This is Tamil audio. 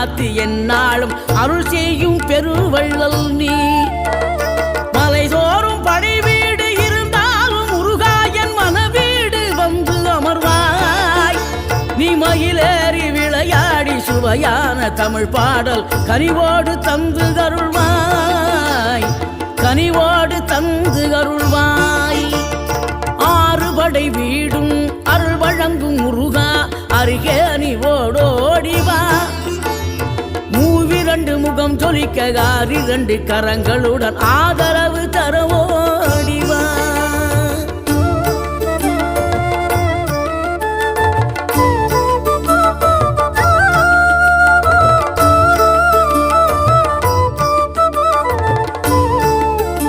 காத்து என்னாலும் அருள் செய்யும் பெருவள்ளல் நீ. மலை சோறும் படை வீடு இருந்தாலும் முருகாயன் மனவீடு வந்து அமர்வாய். நீ மயிலேறி விளையாடி சுவையான தமிழ் பாடல் கனிவோடு தந்து அருள்வாய். கனிவோடு தந்து அருள்வாய். ஆறுபடை வீடும் அருள் வழங்கும் முருகா அருகே நீ ஓடோடிவா இரண்டு முகம் ஜொலிக்க ஆறு இரண்டு கரங்களுடன்? ஆதரவு